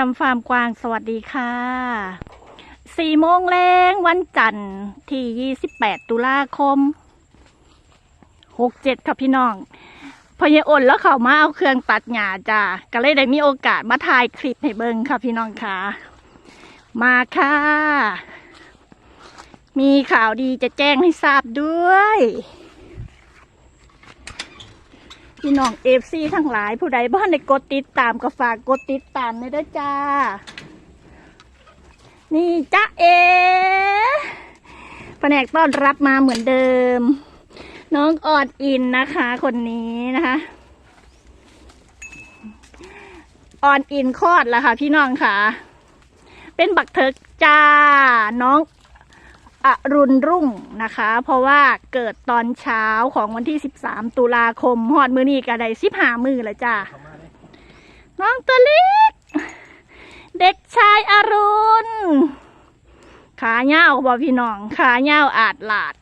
จำฟาร์มกวางสวัสดีค่ะสี่โมงแรงวันจันทร์ที่ยี่สิบแปดตุลาคมหกเจ็ดค่ะพี่น้อง พอยายอ่นแล้วเขามาเอาเครื่องตัดหญ้าจ้าก็เลยได้มีโอกาสมาถ่ายคลิปให้เบิ่งค่ะพี่น้องค่ะ มาค่ะ มีข่าวดีจะแจ้งให้ทราบด้วย พี่น้องเอฟซีทั้งหลายผู้ใดบ้านในกดติดตามก็ฝากกดติดตามเลยด้วยจ้า นี่จ้าเอแผนกต้อนรับมาเหมือนเดิม น้องออดอินนะคะ คนนี้นะคะออนอินคลอดแล้วค่ะ พี่น้องค่ะ เป็นบักเทิกจ้า น้อง อรุณรุ่งนะคะ เพราะว่าเกิดตอนเช้าของวันที่ 13 ตุลาคมหอดมือนี่กระไดสิบหามือแล้วจ้าน้องตัวเล็ก เด็กชายอรุณ ขาเง่าบอพี่น้อง ขาเง่าอาดหลาด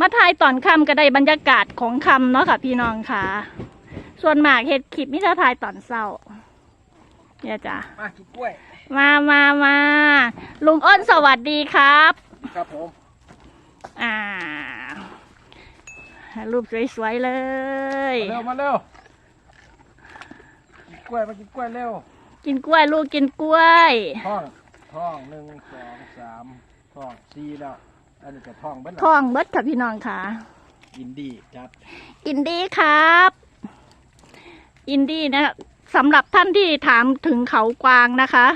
มาถ่ายตอนค่ำก็ได้บรรยากาศของค่ำเนาะค่ะ พี่น้องค่ะ ส่วนมากเฮ็ดคลิปมิถ้าถ่ายตอนเศร้าเนี่ยจ้ะมากินกล้วย มามามาลุงอ้นสวัสดีครับ ครับผม อ่า รูปสวยๆเลยมาเร็วมาเร็วกินกล้วยมากินกล้วยเร็ว กินกล้วยลูกกินกล้วยท่องท่องหนึ่งสองสามท่องสี่แล้ว อันนี้ก็ท่องเบิ้ลท้องเบิดค่ะพี่น้องค่ะ อินดี้จัดอินดี้ครับ อินดี้นะสำหรับท่านที่ถามถึงเขากวางนะคะ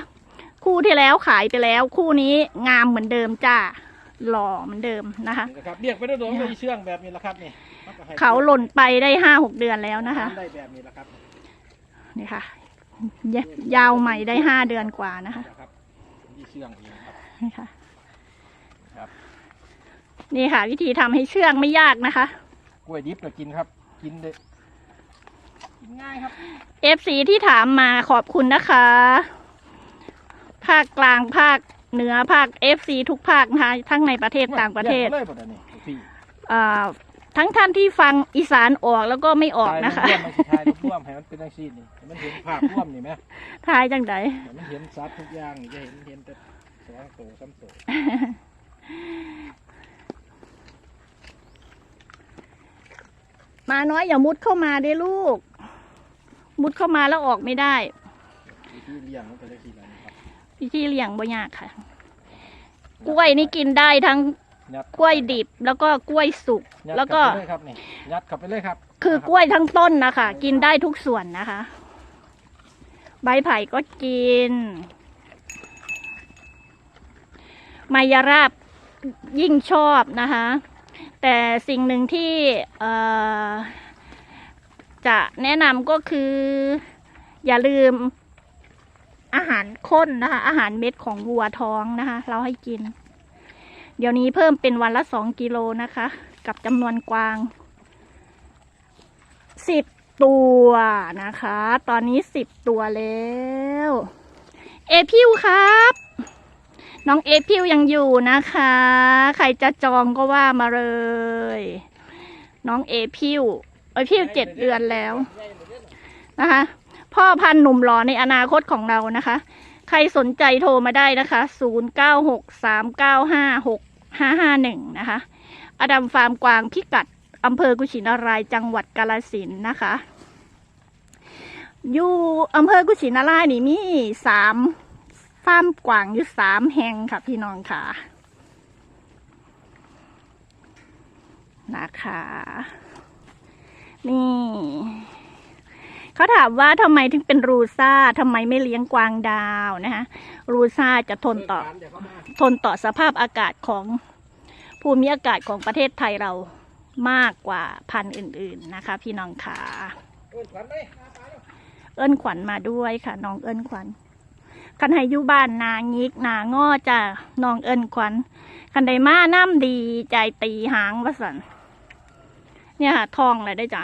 คู่ที่แล้วขายไปแล้ว คู่นี้งามเหมือนเดิมจ้าหล่อเหมือนเดิมนะคะนี่นะครับเรียกไปด้วยตัวเลยเชื่องแบบนี้แหละครับนี่มันก็ให้เขาหล่นไปได้ห้าหกเดือนแล้วนะคะได้แบบนี้แหละครับนี่ค่ะยยาวใหม่ได้ห้าเดือนกว่านะคะนะครับที่เชื่องเองครับ นี่ค่ะครับ นี่ค่ะ วิธีทำให้เชื่องไม่ยากนะคะ กล้วยดิบก็กินครับ กินเลยกินง่ายครับเอฟซีที่ถามมาขอบคุณนะคะ ภาคกลางภาคเหนือภาคเอฟซีทุกภาคนะคะทั้งในประเทศต่างประเทศรียกมาเลยบ่ได้นี่พี่อ่าทั้งท่านที่ฟังอีสานออกแล้วก็ไม่ออกนะคะถ่ายรูปร่วมมาสิถ่ายรูปร่วมให้มันเป็นจังซี่นี่ให้มันเห็นภาพร่วมนี่ไหมทายจังไดให้มันเห็นซัดทุกอย่างนี่จะเห็นเห็นแต่สองโตสามโตมาน้อยอย่ามุดเข้ามาได้ลูก มุดเข้ามาแล้วออกไม่ได้ วิธีเลี้ยงมันเป็นจังซี่ล่ะนะครับ วิธีเลี้ยงบ่ยากค่ะ กล้วยนี่กินได้ทั้งยัดกล้วยดิบแล้วก็กล้วยสุก ยัดแล้วก็ เข้าไปเลยครับนี่ยัดเข้าไปเลยครับคือกล้วยทั้งต้นนะคะ กินได้ทุกส่วนนะคะ ใบไผ่ก็กิน มายราบยิ่งชอบนะคะ แต่สิ่งหนึ่งที่เอ่อจะแนะนำก็คือ อย่าลืม อาหารข้นนะคะ อาหารเม็ดของวัวท้องนะคะ เราให้กิน เดี๋ยวนี้เพิ่มเป็นวันละสองกิโลนะคะ กับจำนวนกวางสิบตัวนะคะ ตอนนี้สิบตัวแล้ว เอพิวครับ น้องเอพิวยังอยู่นะคะ ใครจะจองก็ว่ามาเลย น้องเอพิวเอพิวเจ็ดเดือนแล้วนะคะ พ่อพันธุ์หนุ่มหล่อในอนาคตของเรานะคะ ใครสนใจโทรมาได้นะคะ 0 9 6 3 9 5 6 5 5 1 นะคะ อดัมฟาร์มกวางพิกัดอำเภอกุชินารายจังหวัดกาลสินธุ์นะคะ อยู่อำเภอกุชินารายนี่มีสามฟาร์มกวางอยู่สามแห่งค่ะพี่น้องค่ะนะคะ นี่ เขาถามว่าทำไมถึงเป็นรูซ่าทำไมไม่เลี้ยงกวางดาวนะคะรูซ่าจะทนต่อ ทนต่อสภาพอากาศของภูมิอากาศของประเทศไทยเรามากกว่าพันธุ์อื่น ๆนะคะ พี่น้องค่ะเอิ้นขวัญไปหาเอิ้นขวัญมาด้วยค่ะ น้องเอิ้นขวัญคันให้อยู่บ้านนางิกนาง้อจ้ะน้องเอิ้นขวัญคันใดมาน้ำดีใจตีหางวสันเนี่ยค่ะทองเลยได้จ้ะ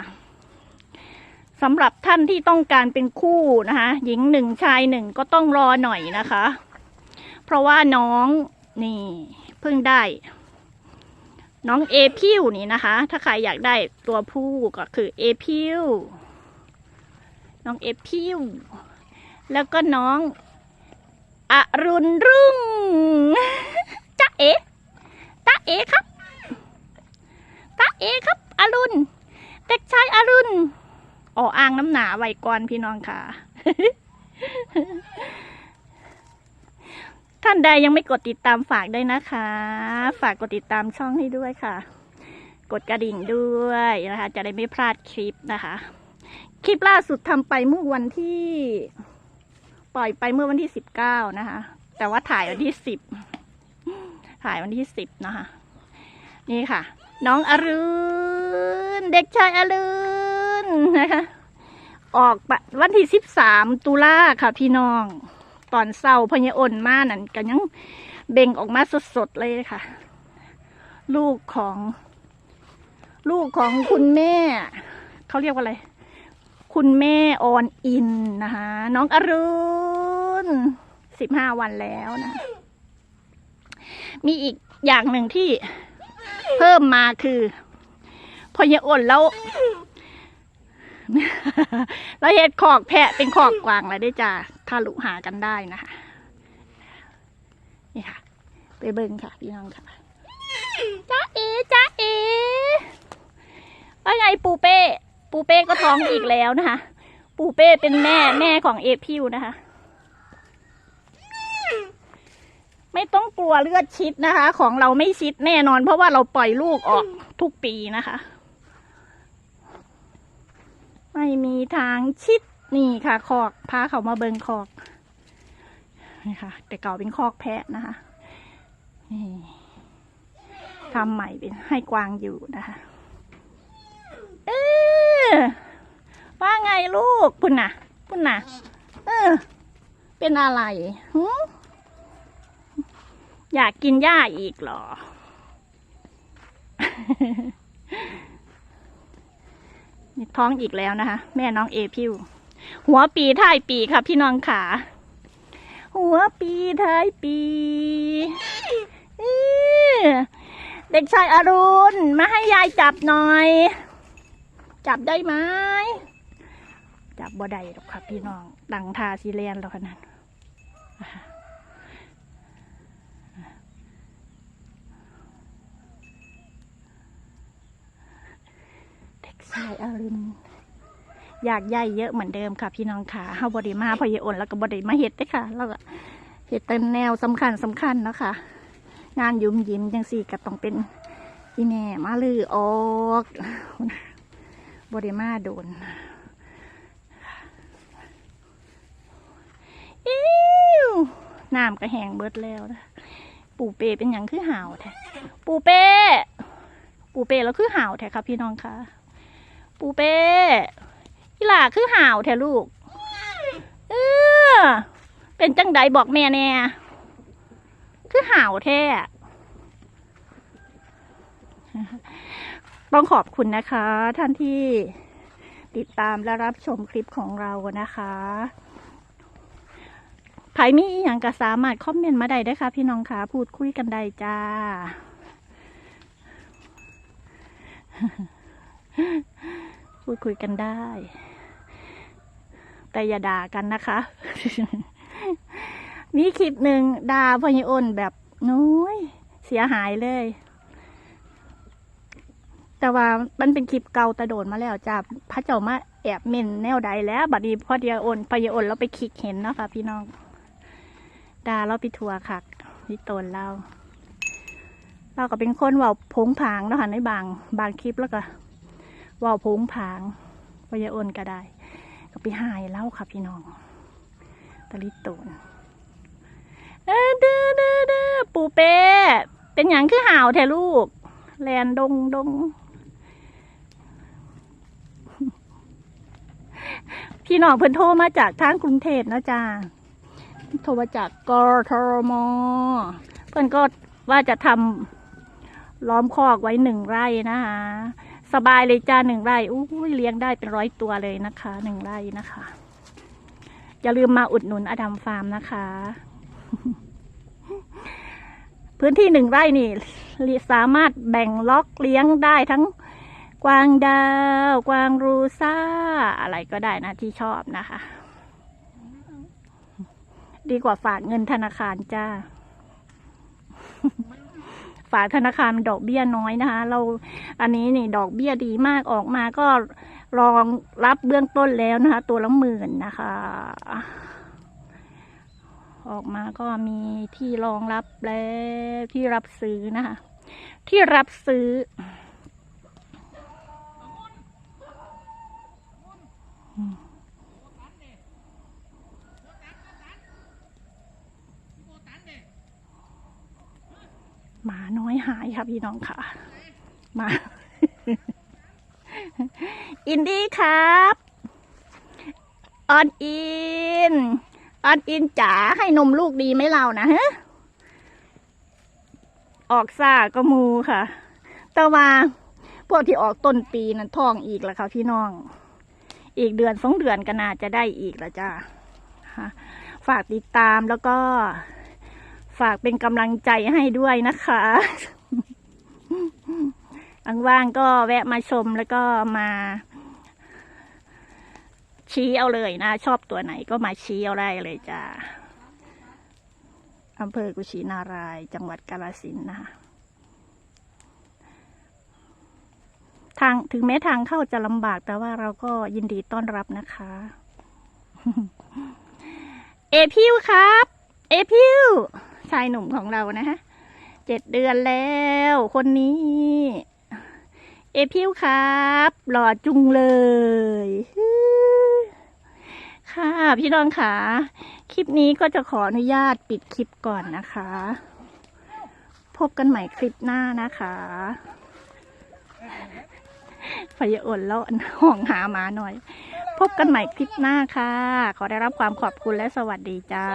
สำหรับท่านที่ต้องการเป็นคู่นะคะ หญิงหนึ่งชายหนึ่งก็ต้องรอหน่อยนะคะ เพราะว่าน้องนี่เพิ่งได้ น้องเอพิวนี่นะคะ ถ้าใครอยากได้ตัวผู้ก็คือเอพิวน้องเอพิวแล้วก็น้องอรุณรุ่งจ๊ะเอ๋ตาเอ๋ครับตาเอ๋ครับ อรุณ เด็กชายอรุณ ออ่างน้ำหนาไว้ก่อนพี่น้องค่ะ ท่านใดยังไม่กดติดตามฝากด้วยนะคะ ฝากกดติดตามช่องให้ด้วยค่ะ กดกระดิ่งด้วยนะคะ จะได้ไม่พลาดคลิปนะคะ คลิปล่าสุดทำไปเมื่อวันที่ ปล่อยไปเมื่อวันที่สิบเก้านะคะ แต่ว่าถ่ายวันที่สิบถ่ายวันที่สิบนะคะ นี่ค่ะ น้องอรุณเด็กชายอรุณ นะคะออกวันที่สิบสามตุลาค่ะพี่น้อง ตอนเศร้าพญอ่นมานั่นก็ยังเบ่งออกมาสดๆเลยค่ะ ลูกของ ลูกของคุณแม่ เขาเรียกว่าอะไร คุณแม่ออนอินนะคะน้องอรุณสิบห้าวันแล้วนะ มีอีกอย่างหนึ่งที่เพิ่มมาคือพอยาอ่นแล้ว แล้วเห็ดขอกแพะเป็นขอกกวางแล้วได้จ้าทะลุหากันได้นะคะ นี่ค่ะ ไปเบิ่งค่ะ พี่น้องค่ะจ้าเอจ้าเอว่าไงปูเป้ ปูเป้ก็ท้องอีกแล้วนะคะ ปูเป้เป็นแม่แม่ของเอพิวนะคะ ไม่ต้องกลัวเลือดชิดนะคะ ของเราไม่ชิดแน่นอน เพราะว่าเราปล่อยลูกออกทุกปีนะคะ ไม่มีทางชิดนี่ค่ะคอกพาเขามาเบิงคอกนี่ค่ะ แต่เก่าเป็นคอกแพะนะคะนี่ทำใหม่เป็นให้กวางอยู่นะคะเออว่าไงลูกพุ่นน่ะพุ่นน่ะเออ เป็นอะไรหืออยากกินหญ้าอีกเหรอ ท้องอีกแล้วนะคะ แม่น้องเอพิว หัวปีท้ายปีค่ะพี่น้องขา หัวปีท้ายปีเด็กชายอรุณ มาให้ยายจับหน่อย จับได้ไหมจับบ่ได้หรอกค่ะพี่น้องดังทาซีเรียนแล้วขนาดเด็ กชายอรุณอยากใหญ่เยอะเหมือนเดิมค่ะ พี่น้องค่ะเฮาบไดีมาพอยอ่อนแล้วก็บไดีมาเห็ดด้อค่ะ แล้วก็เห็ดเต็มแนวสำคัญสำคัญเนาะค่ะ งานยุ่มยิ้มจังสี่ก็ต้องเป็นอีแม่มาลือออกบไดีมาโดนอิ้วน้ำก็แห้งเบิดแล้วนะปูเปเป็นอย่างคือห่าวแท้ปูเปปูเปแล้วคือห่าวแท้ครับพี่น้องค่ะ ปูเป้พี่หลาคือห่าวแท้ลูก เออ เป็นจังใดบอกแม่แน่ คือห่าวแท้ ต้องขอบคุณนะคะ ท่านที่ติดตามและรับชมคลิปของเรานะคะใครมีอหย่างก็สามารถคอมเมนต์มาได้ได้ค่ะ พี่น้องคะพูดคุยกันได้จ้า พูดคุยกันได้ แต่อย่าด่ากันนะคะ มีคลิปหนึ่งด่าพญอ้นแบบน้อยเสียหายเลย แต่ว่ามันเป็นคลิปเก่าแตะโดนมาแล้วจ้าพระเจ้ามาแอบเม่นแนวใดแล้ว บัดนี้พอเดียวอ้นพญอ้นเราไปคลิกเห็นเนาะค่ะพี่น้องด่าเราไปทัวร์ค่ะนี่ตนเราเราก็เป็นคนว่าผงผางเนาะค่ะในบางบางคลิปแล้วก็ ว่าโผงผางพยาอ่อนก็ได้ ก็ไปหายเล่าค่ะพี่น้องตะลิตูนเออเด้อเด้อเด้อปูเป้เป็นอย่างคือห่าวแท้ลูก แลนดงดง พี่น้องเพิ่นโทรมาจากทางกรุงเทพนะจ้าโทรมาจากกรทมเพิ่นก็ว่าจะทำล้อมคอกไว้หนึ่งไร่นะคะ สบายเลยจ้าหนึ่งไร่อู้เลี้ยงได้เป็นร้อยตัวเลยนะคะหนึ่งไร่นะคะ อย่าลืมมาอุดหนุนอดัมฟาร์มนะคะ พื้นที่หนึ่งไร่นี่สามารถแบ่งล็อกเลี้ยงได้ทั้งกวางดาว กวางรูซ่า อะไรก็ได้นะที่ชอบนะคะ ดีกว่าฝากเงินธนาคารจ้า ฝากธนาคารดอกเบี้ยน้อยนะคะ เราอันนี้นี่ดอกเบี้ยดีมากออกมาก็รองรับเบื้องต้นแล้วนะคะ ตัวละหมื่นนะคะ ออกมาก็มีที่รองรับแล้วที่รับซื้อนะคะ ที่รับซื้อ หมาน้อยหายค่ะพี่น้องค่ะหมา อินดี้ครับออนอินออนอินจ๋าให้นมลูกดีไหมเรานะฮะออกซ่าก็มูค่ะ แต่ว่าพวกที่ออกต้นปีนั้นท้องอีกแล้วค่ะพี่น้อง อีกเดือนสองเดือนก็น่าจะได้อีกแล้วจ้าค่ะฝากติดตามแล้วก็ ฝากเป็นกำลังใจให้ด้วยนะคะว่างๆก็แวะมาชมแล้วก็มา ชี้เอาเลยนะ ชอบตัวไหนก็มาชี้เอาได้เลยจ้าอำเภอกุชินารายจังหวัดกาฬสินธุ์นะคะทางถึงแม้ทางเข้าจะลำบากแต่ว่าเราก็ยินดีต้อนรับนะคะ เอพิวครับ เอพิว ชายหนุ่มของเรานะฮะเจ็ดเดือนแล้ว คนนี้ เอพิวครับ หล่อจุงเลย ค่ะพี่น้องค่ะ คลิปนี้ก็จะขออนุญาตปิดคลิปก่อนนะคะ พบกันใหม่คลิปหน้านะคะพยาอ่อนแล้วห่องหาหมาหน่อย พบกันใหม่คลิปหน้าค่ะ ขอได้รับความขอบคุณและสวัสดีจ้า